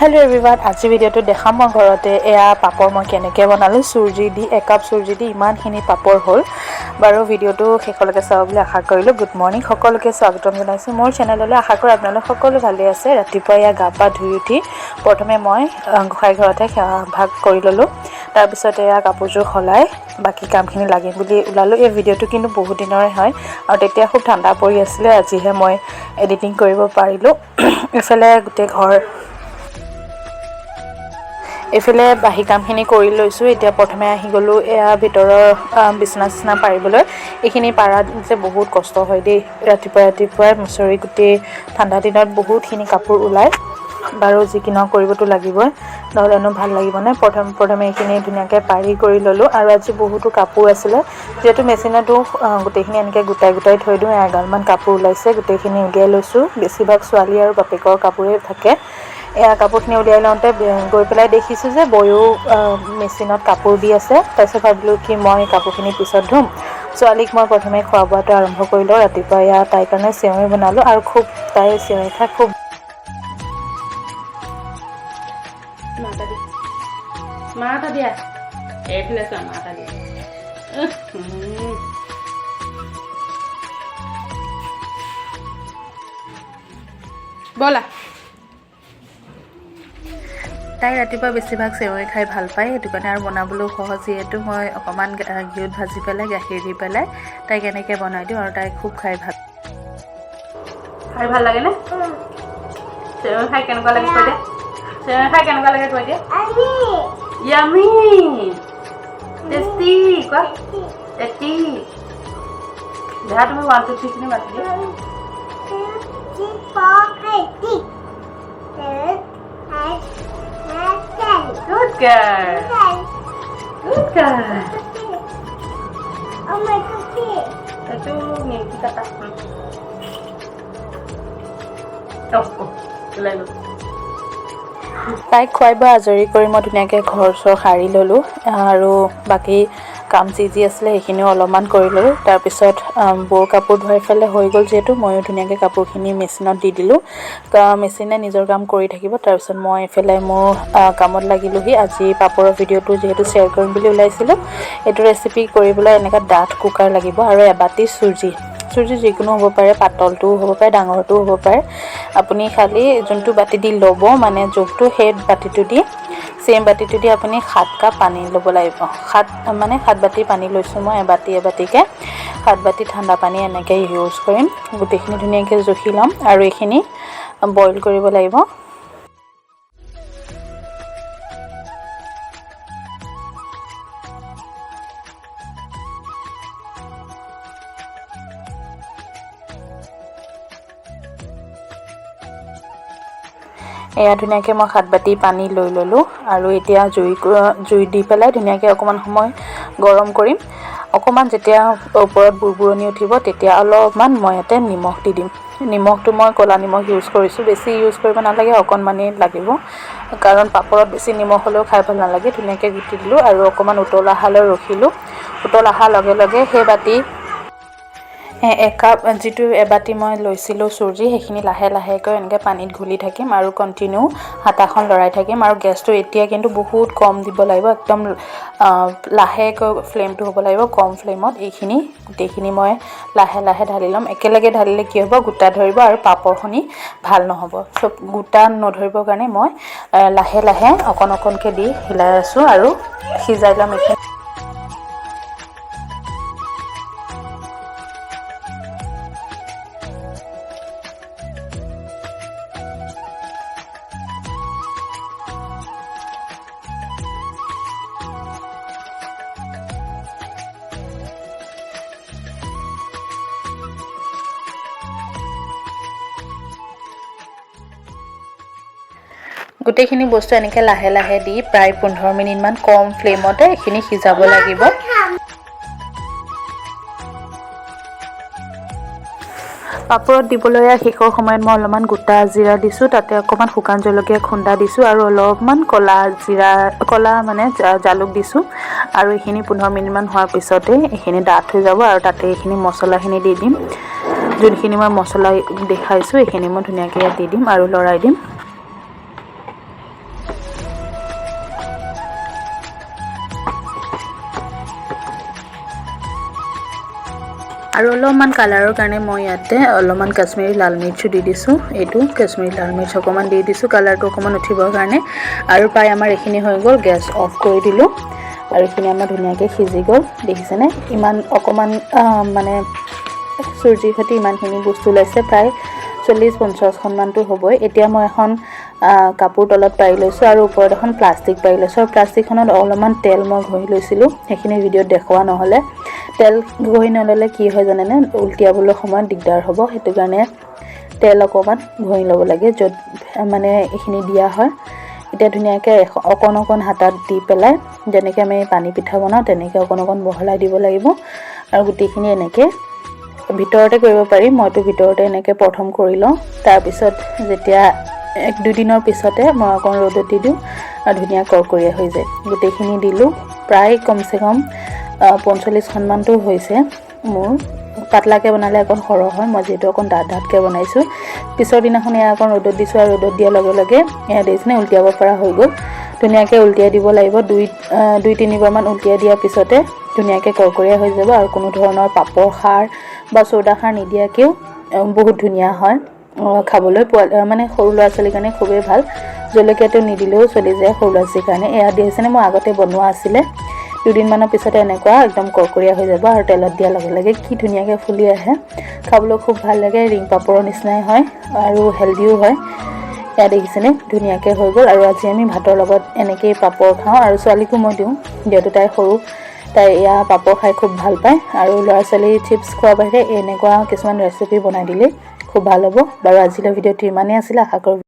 Hello everyone আজি ভিডিঅ'টো দেখাম মই ঘৰতে। এয়া পাপৰ মই কেনেকৈ বনালোঁ চুজি দি একাপ চুজি দি ইমানখিনি পাপৰ হ'ল। বাৰু ভিডিঅ'টো শেষলৈকে চাব বুলি আশা কৰিলোঁ। গুড মৰ্ণিং সকলোকে স্বাগতম জনাইছোঁ মোৰ চেনেললৈ আশা কৰোঁ আপোনালোক সকলো ভালে আছে। ৰাতিপুৱা এয়া গা পা ধুই উঠি প্ৰথমে মই গোঁসাই ঘৰতে সেৱা ভাগ কৰি ল'লোঁ। তাৰপিছত এয়া কাপোৰযোৰ সলাই বাকী কামখিনি লাগিম বুলি ওলালোঁ। এই ভিডিঅ'টো কিন্তু বহুত দিনৰে হয় আৰু তেতিয়া খুব ঠাণ্ডা পৰি আছিলে। আজিহে মই এডিটিং কৰিব পাৰিলোঁ। ইফালে গোটেই ঘৰ এইফালে বাহী কামখিনি কৰি লৈছোঁ। এতিয়া প্ৰথমে আহি গ'লোঁ এয়া ভিতৰৰ বিচনা চিচনা পাৰিবলৈ। এইখিনি পাৰাত যে বহুত কষ্ট হয় দেই। ৰাতিপুৱা ৰাতিপুৱাই মুচৰি গোটেই ঠাণ্ডা দিনত বহুতখিনি কাপোৰ ওলায়। বাৰু যি কি নহওক কৰিবতো লাগিবই। নহ'লেনো ভাল লাগিবনে? প্ৰথম প্ৰথমে এইখিনি ধুনীয়াকৈ পাৰি কৰি ল'লোঁ। আৰু আজি বহুতো কাপোৰ আছিলে। যিহেতু মেচিনতো গোটেইখিনি এনেকৈ গোটাই গোটাই থৈ দিওঁ। এগালমান কাপোৰ ওলাইছে গোটেইখিনি উলিয়াই লৈছোঁ। বেছিভাগ ছোৱালী আৰু বাপেকৰ কাপোৰেই থাকে। এয়া কাপোৰখিনি উলিয়াই লওঁতে গৈ পেলাই দেখিছোঁ যে আহ, মেচিনত কাপোৰ দি আছে। তাৰপিছত ভাবিলোঁ কি মই কাপোৰখিনি পিছত ধুম। ছোৱালীক মই প্ৰথমে খোৱা বোৱাটো আৰম্ভ কৰি লওঁ ৰাতিপুৱা এয়া তাইৰ কাৰণে চেৱৈ বনালোঁ আৰু খুব তাই চেৱৈ খাই খুব দিয়া। এইফালে চোৱা দিয়া। ব'লা। তাই ৰাতিপুৱা বেছিভাগ চেৱৈ খাই ভাল পায় সেইটো কাৰণে আৰু বনাবলৈও সহজ যিহেতু মই অকণমান ঘিউত ভাজি পেলাই গাখীৰ দি পেলাই তাইক এনেকৈ বনাই দিওঁ আৰু তাই খুব খাই ভাল খাই ভাল লাগেনে চেৱৈ খাই কেনেকুৱা লাগে কৈ দিয়া চেৱৈ খাই কেনেকুৱা লাগে কৈ দিয়া য়ামি টেষ্টি কোৱা টেষ্টি দেহা তুমি ওৱান টু থ্ৰীখিনি মাতি দিয়া গুড গাৰ্ল গুড গাৰ্ল এইটো নিমকি কাটা ওলাই লওঁ তাইক খুৱাই বোৱাই আজৰি কৰি মই ধুনীয়াকৈ ঘৰ চৰ সাৰি ল'লোঁ আৰু বাকী কাম যি যি আছিলে সেইখিনিও অলপমান কৰি ল'লোঁ। তাৰপিছত বৰ কাপোৰ ধুৱাই পেলাই হৈ গ'ল যিহেতু, ময়ো ধুনীয়াকৈ কাপোৰখিনি মেচিনত দি দিলোঁ। মেচিনে নিজৰ কাম কৰি থাকিব। তাৰপিছত মই এইফালে মোৰ কামত লাগিলোঁহি। আজি পাপৰৰ ভিডিঅ'টো যিহেতু শ্বেয়াৰ কৰিম বুলি ওলাইছিলোঁ। এইটো ৰেচিপি কৰিবলৈ এনেকুৱা ডাঠ কুকাৰ লাগিব আৰু এবাতি চুজি। চুজি যিকোনো হ'ব পাৰে, পাতলটোও হ'ব পাৰে, ডাঙৰটোও হ'ব পাৰে। আপুনি খালি যোনটো বাতি দি ল'ব মানে জোখটো সেই বাতিটো দি চেম বাতিটো দি আপুনি সাত কাপ পানী ল'ব লাগিব। সাত মানে সাত বাতি পানী লৈছোঁ মই, এবাতি এবাতিকৈ। সাত বাতি ঠাণ্ডা পানী এনেকৈ ইউজ কৰিম। গোটেইখিনি ধুনীয়াকৈ জুখি ল'ম আৰু এইখিনি বইল কৰিব লাগিব। এয়া ধুনীয়াকৈ মই সাত বাতি পানী লৈ ল'লোঁ আৰু এতিয়া জুই জুই দি পেলাই ধুনীয়াকৈ অকণমান সময় গৰম কৰিম। অকণমান যেতিয়া ওপৰত বুৰবুৰণি উঠিব তেতিয়া অলপমান মই ইয়াতে নিমখ দি দিম। নিমখটো মই ক'লা নিমখ ইউজ কৰিছোঁ। বেছি ইউজ কৰিব নালাগে অকণমানেই লাগিব। কাৰণ পাপৰত বেছি নিমখ হ'লেও খাই ভাল নালাগে। ধুনীয়াকৈ গুটি দিলোঁ আৰু অকণমান উতল অহালৈ ৰখিলোঁ। উতল অহাৰ লগে লগে সেই বাতি একাপ যিটো এবাতি মই লৈছিলোঁ চুজি সেইখিনি লাহে লাহেকৈ এনেকৈ পানীত ঘুলি থাকিম আৰু কণ্টিনিউ হাতাখন লৰাই থাকিম আৰু গেছটো এতিয়া কিন্তু বহুত কম দিব লাগিব একদম লাহেকৈ ফ্লেমটো হ'ব লাগিব কম ফ্লেমত এইখিনি গোটেইখিনি মই লাহে লাহে ঢালি ল'ম। একেলগে ঢালিলে কি হ'ব গোটা ধৰিব আৰু পাপৰখিনি ভাল নহ'ব। চব গোটা নধৰিবৰ কাৰণে মই লাহে লাহে অকণ অকণকৈ দি হিলাই আছোঁ আৰু সিজাই ল'ম এইখিনি। গোটেইখিনি বস্তু এনেকৈ লাহে লাহে দি প্ৰায় পোন্ধৰ মিনিটমান কম ফ্লেমতে এইখিনি সিজাব লাগিব। পাপৰত দিবলৈ শেষৰ সময়ত মই অলপমান গোটা জিৰা দিছোঁ তাতে অকণমান শুকান জলকীয়া খুন্দা দিছোঁ আৰু অলপমান ক'লা জিৰা ক'লা মানে জালুক দিছোঁ। আৰু এইখিনি পোন্ধৰ মিনিটমান হোৱাৰ পিছতে এইখিনি ডাঠ হৈ যাব আৰু তাতে এইখিনি মছলাখিনি দি দিম। যোনখিনি মই মছলা দেখাইছোঁ এইখিনি মই ধুনীয়াকৈ ইয়াত দি দিম আৰু লৰাই দিম। আৰু অলপমান কালাৰৰ কাৰণে মই ইয়াতে অলপমান কাশ্মীৰী লাল মিৰ্চো দি দিছোঁ। এইটো কাশ্মীৰী লাল মিৰ্চ অকণমান দি দিছোঁ কালাৰটো অকণমান উঠিবৰ কাৰণে। আৰু প্ৰায় আমাৰ এইখিনি হৈ গ'ল, গেছ অফ কৰি দিলোঁ। আৰু এইখিনি আমাৰ ধুনীয়াকৈ সিজি গ'ল, দেখিছেনে? ইমান অকণমান মানে চুজিৰ সৈতে ইমানখিনি বস্তু ওলাইছে, প্ৰায় চল্লিছ পঞ্চাছখনমানটো হ'বই। এতিয়া মই এখন কাপোৰ তলত পাৰি লৈছোঁ আৰু ওপৰত এখন প্লাষ্টিক পাৰি লৈছোঁ। আৰু প্লাষ্টিকখনত অলপমান তেল মই ঘঁহি লৈছিলোঁ সেইখিনি ভিডিঅ'ত দেখুওৱা নহ'লে। তেল ঘঁহি নল'লে কি হয় জানেনে? উলটিয়াবলৈ সময়ত দিগদাৰ হ'ব সেইটো কাৰণে তেল অকণমান ঘঁহি ল'ব লাগে য'ত মানে এইখিনি দিয়া হয়। এতিয়া ধুনীয়াকৈ অকণ অকণ হাতাত দি পেলাই যেনেকৈ আমি পানী পিঠা বনাওঁ তেনেকৈ অকণ অকণ বহলাই দিব লাগিব। আৰু গোটেইখিনি এনেকৈ ভিতৰতে কৰিব পাৰি মইতো ভিতৰতে এনেকৈ প্ৰথম কৰি লওঁ। তাৰপিছত যেতিয়া এক দুদিনৰ পিছতে মই অকণ ৰ'দত দি দিওঁ আৰু ধুনীয়া কৰকৰীয়া হৈ যায়। গোটেইখিনি দিলোঁ। প্ৰায় কমচে কম পঞ্চল্লিছখনমানটো হৈছে মোৰ। পাতলাকৈ বনালে অকণ সৰহ হয়। মই যিহেতু অকণ ডাঠ ডাঠকৈ বনাইছোঁ। পিছৰ দিনাখন এয়া অকণ ৰ'দত দিছোঁ আৰু ৰ'দত দিয়াৰ লগে লগে এয়া দেখিছেনে উলটিয়াব পৰা হৈ গ'ল। ধুনীয়াকৈ উলটিয়াই দিব লাগিব। দুই দুই তিনিবাৰমান উলটিয়াই দিয়াৰ পিছতে ধুনীয়াকৈ কৰকৰীয়া হৈ যাব আৰু কোনো ধৰণৰ পাপৰ খাৰ বা চৌদা খাৰ নিদিয়াকৈও বহুত ধুনীয়া হয়। খাবলৈ পোৱা মানে সৰু ল'ৰা ছোৱালীৰ কাৰণে খুবেই ভালো। জলকীয়াটো নিদিলেও চলি যায় সৰু ল'ৰা ছোৱালীৰ কাৰণে। এয়া দেখিছেনে মই আগতে বনোৱা আছিলে। দুদিনমানৰ পিছতে এনেকুৱা একদম কৰকৰীয়া হৈ যাব আৰু তেলত দিয়াৰ লগে লগে কি ধুনীয়াকৈ ফুলি আহে। খাবলৈ খুব ভালো লাগে, ৰিং পাপৰৰ নিচিনাই হয় আৰু হেল্ডিও হয়। এয়া দেখিছেনে? ধুনীয়াকৈ হৈ গ'ল আৰু আজি আমি ভাতৰ লগত এনেকেই পাপৰ খাওঁ আৰু ছোৱালীকো মই দিওঁ। যিহেতু তাই সৰু, তাই এয়া পাপৰ খাই খুব ভালো পায়। আৰু ল'ৰা ছোৱালী চিপছ খোৱাৰ বাহিৰে এনেকুৱা কিছুমান ৰেচিপি বনাই দিলেই খুব ভালো হ'ব। বাৰু আজিলৈ ভিডিঅ'টো ইমানেই আছিলে। আশা কৰোঁ